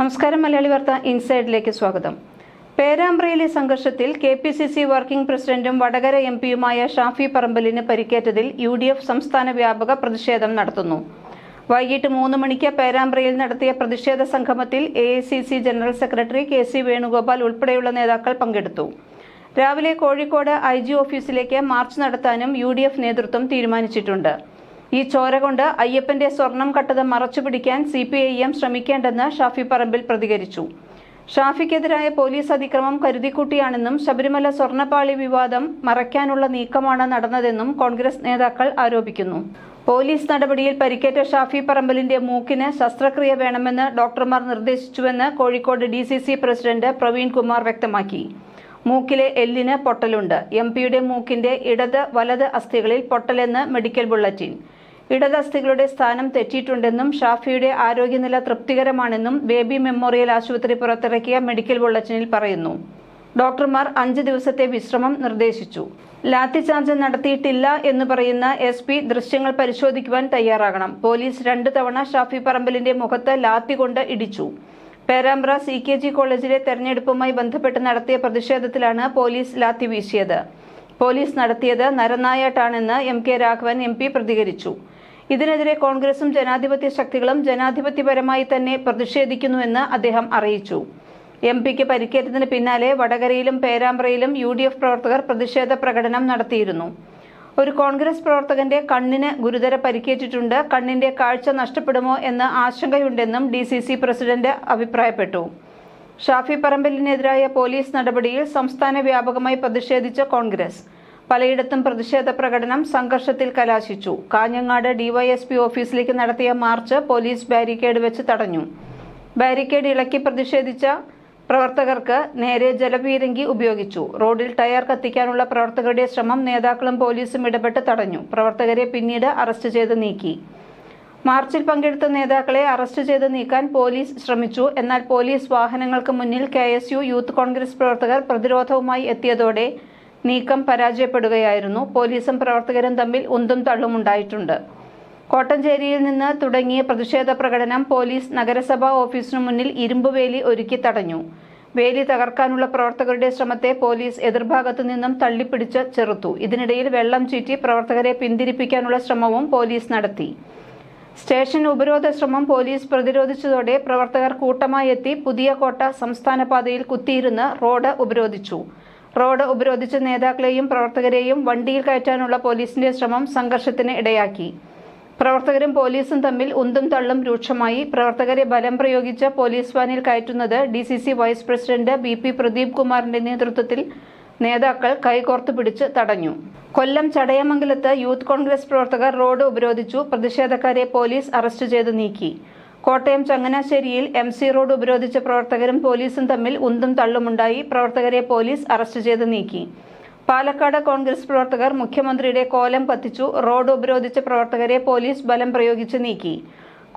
നമസ്കാരം മലയാളി വാർത്ത ഇൻസൈഡിലേക്ക് സ്വാഗതം. പേരാമ്പ്രയിലെ സംഘർഷത്തിൽ K P C C working പ്രസിഡന്റും വടകര എം പിയുമായ ഷാഫി പറമ്പലിന് പരിക്കേറ്റതിൽ യു ഡി എഫ് സംസ്ഥാന വ്യാപക പ്രതിഷേധം നടത്തുന്നു. വൈകിട്ട് മൂന്ന് മണിക്ക് പേരാമ്പ്രയിൽ നടത്തിയ പ്രതിഷേധ സംഗമത്തിൽ A general secretary K C Venugopal ഉൾപ്പെടെയുള്ള നേതാക്കൾ പങ്കെടുത്തു. രാവിലെ കോഴിക്കോട് ഐ ജി ഓഫീസിലേക്ക് മാർച്ച് നടത്താനും യു ഡി എഫ് നേതൃത്വം തീരുമാനിച്ചിട്ടുണ്ട്. ഈ ചോര കൊണ്ട് അയ്യപ്പന്റെ സ്വർണം കട്ടത് മറച്ചുപിടിക്കാൻ സി പി ഐ എം ശ്രമിക്കേണ്ടെന്ന് ഷാഫി പറമ്പിൽ പ്രതികരിച്ചു. ഷാഫിക്കെതിരായ പോലീസ് അതിക്രമം കരുതിക്കൂട്ടിയാണെന്നും ശബരിമല സ്വർണപ്പാളി വിവാദം മറയ്ക്കാനുള്ള നീക്കമാണ് നടന്നതെന്നും കോൺഗ്രസ് നേതാക്കൾ ആരോപിക്കുന്നു. പോലീസ് നടപടിയിൽ പരിക്കേറ്റ ഷാഫി പറമ്പലിന്റെ മൂക്കിന് ശസ്ത്രക്രിയ വേണമെന്ന് ഡോക്ടർമാർ നിർദ്ദേശിച്ചുവെന്ന് Kozhikode D C C president Praveen Kumar വ്യക്തമാക്കി. മൂക്കിലെ എല്ലിന് പൊട്ടലുണ്ട്. എം പിയുടെ മൂക്കിന്റെ ഇടത് വലത് അസ്ഥികളിൽ പൊട്ടലെന്ന് മെഡിക്കൽ ബുള്ളറ്റിൻ. ഇടത് അസ്ഥികളുടെ സ്ഥാനം തെറ്റിയിട്ടുണ്ടെന്നും ഷാഫിയുടെ ആരോഗ്യനില തൃപ്തികരമാണെന്നും ബേബി മെമ്മോറിയൽ ആശുപത്രി പുറത്തിറക്കിയ മെഡിക്കൽ ബുള്ളറ്റിനിൽ പറയുന്നു. ഡോക്ടർമാർ അഞ്ച് ദിവസത്തെ വിശ്രമം നിർദ്ദേശിച്ചു. ലാത്തിചാർജ് നടത്തിയിട്ടില്ല എന്ന് പറയുന്ന എസ് പി ദൃശ്യങ്ങൾ പരിശോധിക്കുവാൻ തയ്യാറാകണം. പോലീസ് രണ്ടു തവണ ഷാഫി പറമ്പലിന്റെ മുഖത്ത് ലാത്തി കൊണ്ട് ഇടിച്ചു. പേരാമ്പ്ര സി കെ ജി കോളേജിലെ തെരഞ്ഞെടുപ്പുമായി ബന്ധപ്പെട്ട് നടത്തിയ പ്രതിഷേധത്തിലാണ് പോലീസ് ലാത്തി വീശിയത്. പോലീസ് നടത്തിയത് നരനായാട്ടാണെന്ന് എം കെ രാഘവൻ എം പ്രതികരിച്ചു. ഇതിനെതിരെ കോൺഗ്രസും ജനാധിപത്യ ശക്തികളും ജനാധിപത്യപരമായി തന്നെ പ്രതിഷേധിക്കുന്നുവെന്ന് അദ്ദേഹം അറിയിച്ചു. എം പിക്ക് പരിക്കേറ്റതിന് പിന്നാലെ വടകരയിലും പേരാമ്പ്രയിലും യു ഡി എഫ് പ്രവർത്തകർ പ്രതിഷേധ പ്രകടനം നടത്തിയിരുന്നു. ഒരു കോൺഗ്രസ് പ്രവർത്തകന്റെ കണ്ണിന് ഗുരുതര പരിക്കേറ്റിട്ടുണ്ട്. കണ്ണിന്റെ കാഴ്ച നഷ്ടപ്പെടുമോ എന്ന് ആശങ്കയുണ്ടെന്നും ഡി സി സി പ്രസിഡന്റ് അഭിപ്രായപ്പെട്ടു. ഷാഫി പറമ്പലിനെതിരായ പോലീസ് നടപടിയിൽ സംസ്ഥാന വ്യാപകമായി പ്രതിഷേധിച്ച കോൺഗ്രസ്. പലയിടത്തും പ്രതിഷേധ പ്രകടനം സംഘർഷത്തിൽ കലാശിച്ചു. കാഞ്ഞങ്ങാട് ഡിവൈഎസ്പി ഓഫീസിലേക്ക് നടത്തിയ മാർച്ച് പോലീസ് ബാരിക്കേഡ് വെച്ച് തടഞ്ഞു. ബാരിക്കേഡ് ഇളക്കി പ്രതിഷേധിച്ച പ്രവർത്തകർക്ക് നേരെ ജലപീരങ്കി ഉപയോഗിച്ചു. റോഡിൽ ടയർ കത്തിക്കാനുള്ള പ്രവർത്തകരുടെ ശ്രമം നേതാക്കളും പോലീസും ഇടപെട്ട് തടഞ്ഞു. പ്രവർത്തകരെ പിന്നീട് അറസ്റ്റ് ചെയ്ത് നീക്കി. മാർച്ചിൽ പങ്കെടുത്ത നേതാക്കളെ അറസ്റ്റ് ചെയ്ത് നീക്കാൻ പോലീസ് ശ്രമിച്ചു. എന്നാൽ പോലീസ് വാഹനങ്ങൾക്ക് മുന്നിൽ കെ യൂത്ത് കോൺഗ്രസ് പ്രവർത്തകർ പ്രതിരോധവുമായി എത്തിയതോടെ നീക്കം പരാജയപ്പെടുകയായിരുന്നു. പോലീസും പ്രവർത്തകരും തമ്മിൽ ഉന്തും തള്ളുമുണ്ടായിട്ടുണ്ട് കോട്ടഞ്ചേരിയിൽ നിന്ന് തുടങ്ങിയ പ്രതിഷേധ പ്രകടനം പോലീസ് നഗരസഭാ ഓഫീസിനു മുന്നിൽ ഇരുമ്പുവേലി ഒരുക്കി തടഞ്ഞു. വേലി തകർക്കാനുള്ള പ്രവർത്തകരുടെ ശ്രമത്തെ പോലീസ് എതിർഭാഗത്തു നിന്നും തള്ളിപ്പിടിച്ച് ചെറുത്തു. ഇതിനിടയിൽ വെള്ളം ചീറ്റി പ്രവർത്തകരെ പിന്തിരിപ്പിക്കാനുള്ള ശ്രമവും പോലീസ് നടത്തി. സ്റ്റേഷൻ ഉപരോധ ശ്രമം പോലീസ് പ്രതിരോധിച്ചതോടെ പ്രവർത്തകർ കൂട്ടമായി എത്തി പുതിയ കോട്ട സംസ്ഥാന പാതയിൽ കുത്തിയിരുന്ന് റോഡ് ഉപരോധിച്ചു. റോഡ് ഉപരോധിച്ച നേതാക്കളെയും പ്രവർത്തകരെയും വണ്ടിയിൽ കയറ്റാനുള്ള പോലീസിന്റെ ശ്രമം സംഘർഷത്തിന് ഇടയാക്കി. പ്രവർത്തകരും പോലീസും തമ്മിൽ ഉന്തും തള്ളും രൂക്ഷമായി. പ്രവർത്തകരെ ബലം പ്രയോഗിച്ച പോലീസ് വാനിൽ കയറ്റുന്നത് D C C vice president B P Pradeep കുമാറിന്റെ നേതൃത്വത്തിൽ നേതാക്കൾ കൈകോർത്തു പിടിച്ച് തടഞ്ഞു. കൊല്ലം ചടയമംഗലത്ത് യൂത്ത് കോൺഗ്രസ് പ്രവർത്തകർ റോഡ് ഉപരോധിച്ചു. പ്രതിഷേധക്കാരെ പോലീസ് അറസ്റ്റ് ചെയ്ത് നീക്കി. കോട്ടയം ചങ്ങനാശ്ശേരിയിൽ എം സി റോഡ് ഉപരോധിച്ച പ്രവർത്തകരും പോലീസും തമ്മിൽ ഉന്തും തള്ളുമുണ്ടായി. പ്രവർത്തകരെ പോലീസ് അറസ്റ്റ് ചെയ്ത് നീക്കി. പാലക്കാട് കോൺഗ്രസ് പ്രവർത്തകർ മുഖ്യമന്ത്രിയുടെ കോലം കത്തിച്ചു റോഡ് ഉപരോധിച്ച പ്രവർത്തകരെ പോലീസ് ബലം പ്രയോഗിച്ച് നീക്കി.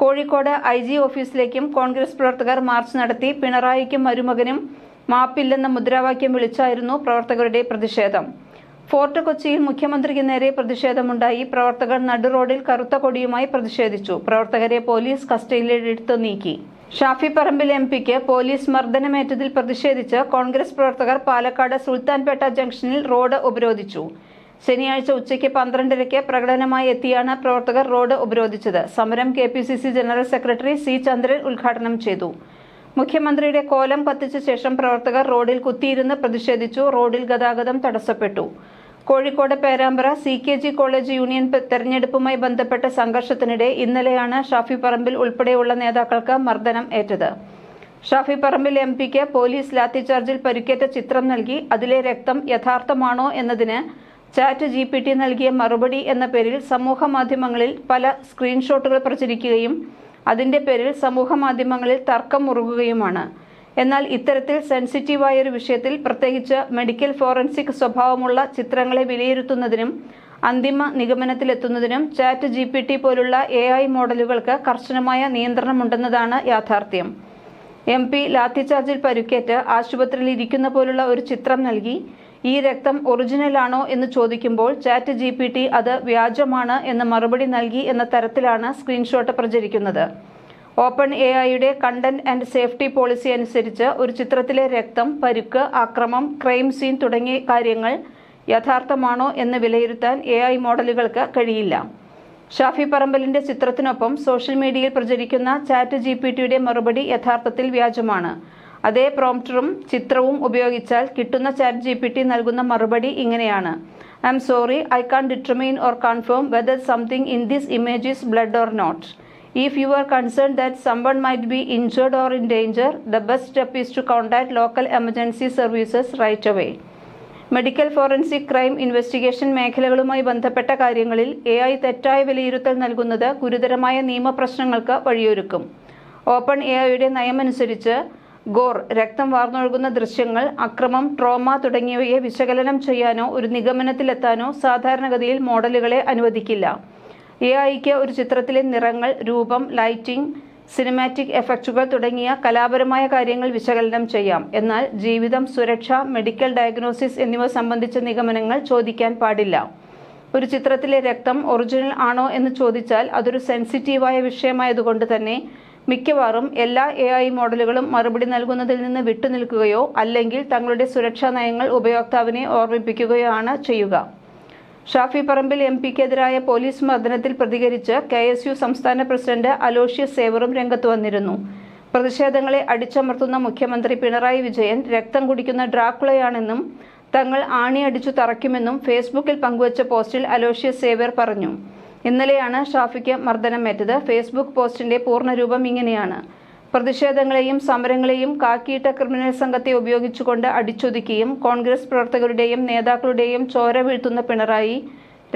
കോഴിക്കോട് ഐ ജി ഓഫീസിലേക്കും കോൺഗ്രസ് പ്രവർത്തകർ മാർച്ച് നടത്തി. പിണറായിക്കും മരുമകനും മാപ്പില്ലെന്ന മുദ്രാവാക്യം വിളിച്ചായിരുന്നു പ്രവർത്തകരുടെ പ്രതിഷേധം. ഫോർട്ട് കൊച്ചിയിൽ മുഖ്യമന്ത്രിക്ക് നേരെ പ്രതിഷേധമുണ്ടായി. പ്രവർത്തകർ നടുറോഡിൽ കറുത്ത കൊടിയുമായി പ്രതിഷേധിച്ചു. പ്രവർത്തകരെ പോലീസ് കസ്റ്റഡിയിലെടുത്ത് നീക്കി. ഷാഫി പറമ്പിൽ എം പിക്ക് പോലീസ് മർദ്ദനമേറ്റതിൽ പ്രതിഷേധിച്ച് കോൺഗ്രസ് പ്രവർത്തകർ പാലക്കാട് സുൽത്താൻപേട്ട ജംഗ്ഷനിൽ റോഡ് ഉപരോധിച്ചു. ശനിയാഴ്ച ഉച്ചയ്ക്ക് പന്ത്രണ്ടരയ്ക്ക് പ്രകടനമായി എത്തിയാണ് പ്രവർത്തകർ റോഡ് ഉപരോധിച്ചത്. സമരം K general secretary C Chandran ഉദ്ഘാടനം ചെയ്തു. മുഖ്യമന്ത്രിയുടെ കോലം കത്തിച്ച ശേഷം പ്രവർത്തകർ റോഡിൽ കുത്തിയിരുന്ന് പ്രതിഷേധിച്ചു. റോഡിൽ ഗതാഗതം തടസ്സപ്പെട്ടു. Kozhikode Perambra C K G college union തെരഞ്ഞെടുപ്പുമായി ബന്ധപ്പെട്ട സംഘർഷത്തിനിടെ ഇന്നലെയാണ് ഷാഫി പറമ്പിൽ ഉൾപ്പെടെയുള്ള നേതാക്കൾക്ക് മർദ്ദനം ഏറ്റത്. ഷാഫി പറമ്പിൽ എം പിക്ക് പോലീസ് ലാത്തിചാർജിൽ പരിക്കേറ്റ ചിത്രം നൽകി. അതിലെ രക്തം യഥാർത്ഥമാണോ എന്നതിന് ചാറ്റ് ജി പി ടി നൽകിയ മറുപടി എന്ന പേരിൽ സമൂഹ മാധ്യമങ്ങളിൽ പല സ്ക്രീൻഷോട്ടുകൾ പ്രചരിക്കുകയും അതിന്റെ പേരിൽ സമൂഹ മാധ്യമങ്ങളിൽ തർക്കം മുറുകുകയുമാണ്. എന്നാൽ ഇത്തരത്തിൽ സെൻസിറ്റീവായ ഒരു വിഷയത്തിൽ പ്രത്യേകിച്ച് മെഡിക്കൽ ഫോറൻസിക് സ്വഭാവമുള്ള ചിത്രങ്ങളെ വിലയിരുത്തുന്നതിനും അന്തിമ നിഗമനത്തിലെത്തുന്നതിനും ചാറ്റ് ജി പി ടി പോലുള്ള എ ഐ മോഡലുകൾക്ക് കർശനമായ നിയന്ത്രണമുണ്ടെന്നതാണ് യാഥാർത്ഥ്യം. എം പി ലാത്തിചാർജിൽ പരുക്കേറ്റ് ആശുപത്രിയിൽ ഇരിക്കുന്ന പോലുള്ള ഒരു ചിത്രം നൽകി ഈ രക്തം ഒറിജിനലാണോ എന്ന് ചോദിക്കുമ്പോൾ ചാറ്റ് ജി പി ടി അത് വ്യാജമാണ് എന്ന് മറുപടി നൽകി എന്ന തരത്തിലാണ് സ്ക്രീൻഷോട്ട് പ്രചരിക്കുന്നത്. ഓപ്പൺ എ ഐയുടെ കണ്ടന്റ് ആൻഡ് സേഫ്റ്റി പോളിസി അനുസരിച്ച് ഒരു ചിത്രത്തിലെ രക്തം പരുക്ക് ആക്രമം ക്രൈം സീൻ തുടങ്ങിയ കാര്യങ്ങൾ യഥാർത്ഥമാണോ എന്ന് വിലയിരുത്താൻ എ ഐ മോഡലുകൾക്ക് കഴിയില്ല. ഷാഫി പറമ്പലിന്റെ ചിത്രത്തിനൊപ്പം സോഷ്യൽ മീഡിയയിൽ പ്രചരിക്കുന്ന ചാറ്റ് ജി പി ടിയുടെ മറുപടി യഥാർത്ഥത്തിൽ വ്യാജമാണ്. അതേ പ്രോംപ്റ്ററും ചിത്രവും ഉപയോഗിച്ചാൽ കിട്ടുന്ന ചാറ്റ് ജി പി ടി നൽകുന്ന മറുപടി ഇങ്ങനെയാണ്. I'm sorry I can't determine or confirm whether something in this image blood or not if you are concern that someone might be injured or in danger the best step is to contact local emergency services right away medical forensic crime investigation മേഖലകളുമായി ബന്ധപ്പെട്ട കാര്യങ്ങളിൽ A I തെറ്റായ വിലയിരുത്തൽ നൽകുന്നത് ഗുരുതരമായ നിയമപ്രശ്നങ്ങൾക്ക് വഴിയൊരുക്കും. Open A ഐയുടെ നയമനുസരിച്ച് Gorr രക്തം വാർന്നൊഴുകുന്ന ദൃശ്യങ്ങൾ അക്രമം ട്രോമ തുടങ്ങിയവയെ വിശകലനം ചെയ്യാനോ ഒരു നിഗമനത്തിലെത്താനോ സാധാരണഗതിയിൽ മോഡലുകളെ അനുവദിക്കില്ല. എ ഐക്ക് ഒരു ചിത്രത്തിലെ നിറങ്ങൾ രൂപം ലൈറ്റിംഗ് സിനിമാറ്റിക് എഫക്റ്റുകൾ തുടങ്ങിയ കലാപരമായ കാര്യങ്ങൾ വിശകലനം ചെയ്യാം. എന്നാൽ ജീവിതം സുരക്ഷ മെഡിക്കൽ ഡയഗ്നോസിസ് എന്നിവ സംബന്ധിച്ച നിഗമനങ്ങൾ ചോദിക്കാൻ പാടില്ല. ഒരു ചിത്രത്തിലെ രക്തം ഒറിജിനൽ ആണോ എന്ന് ചോദിച്ചാൽ അതൊരു സെൻസിറ്റീവായ വിഷയമായതുകൊണ്ട് തന്നെ മിക്കവാറും എല്ലാ എ ഐ മോഡലുകളും മറുപടി നൽകുന്നതിൽ നിന്ന് വിട്ടുനിൽക്കുകയോ അല്ലെങ്കിൽ തങ്ങളുടെ സുരക്ഷാ നയങ്ങൾ ഉപയോക്താവിനെ ഓർമ്മിപ്പിക്കുകയോ ആണ് ചെയ്യുക. ഷാഫി പറമ്പിൽ എം പിക്കെതിരായ പോലീസ് മർദ്ദനത്തിൽ പ്രതികരിച്ച് കെ എസ് യു സംസ്ഥാന പ്രസിഡന്റ് അലോഷ്യസ് സേവറും രംഗത്ത് വന്നിരുന്നു. പ്രതിഷേധങ്ങളെ അടിച്ചമർത്തുന്ന മുഖ്യമന്ത്രി പിണറായി വിജയൻ രക്തം കുടിക്കുന്ന ഡ്രാക്കുളയാണെന്നും തങ്ങൾ ആണിയടിച്ചു തറയ്ക്കുമെന്നും ഫേസ്ബുക്കിൽ പങ്കുവച്ച പോസ്റ്റിൽ അലോഷ്യസ് സേവർ പറഞ്ഞു. ഇന്നലെയാണ് ഷാഫിക്ക് മർദ്ദനമേറ്റത്. ഫേസ്ബുക്ക് പോസ്റ്റിന്റെ പൂർണരൂപം ഇങ്ങനെയാണ്. പ്രതിഷേധങ്ങളെയും സമരങ്ങളെയും കാക്കിയിട്ട ക്രിമിനൽ സംഘത്തെ ഉപയോഗിച്ചുകൊണ്ട് അടിച്ചൊതുക്കിയും കോൺഗ്രസ് പ്രവർത്തകരുടെയും നേതാക്കളുടെയും ചോര വീഴ്ത്തുന്ന പിണറായി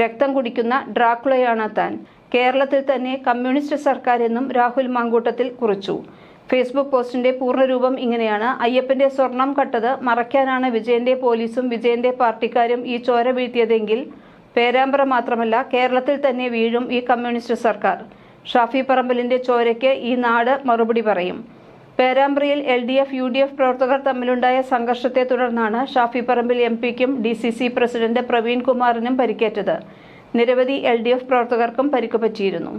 രക്തം കുടിക്കുന്ന ഡ്രാക്കുളയാണ് താൻ. കേരളത്തിൽ തന്നെ കമ്മ്യൂണിസ്റ്റ് സർക്കാർ എന്നും രാഹുൽ മാങ്കൂട്ടത്തിൽ കുറിച്ചു. ഫേസ്ബുക്ക് പോസ്റ്റിന്റെ പൂർണരൂപം ഇങ്ങനെയാണ്. അയ്യപ്പന്റെ സ്വർണം കട്ടത് മറയ്ക്കാനാണ് വിജയന്റെ പോലീസും വിജയന്റെ പാർട്ടിക്കാരും ഈ ചോര വീഴ്ത്തിയതെങ്കിൽ പേരാമ്പ്ര മാത്രമല്ല കേരളത്തിൽ തന്നെ വീഴും ഈ കമ്മ്യൂണിസ്റ്റ് സർക്കാർ. ഷാഫി പറമ്പലിന്റെ ചോരയ്ക്ക് ഈ നാട് മറുപടി പറയും. പേരാമ്പ്രയിൽ L D F U D F പ്രവർത്തകർ തമ്മിലുണ്ടായ സംഘർഷത്തെ തുടർന്നാണ് ഷാഫി പറമ്പിൽ എം പിക്കും D C C president Praveen കുമാറിനും പരിക്കേറ്റത്. നിരവധി എൽ ഡി എഫ് പ്രവർത്തകർക്കും പരിക്ക് പറ്റിയിരുന്നു.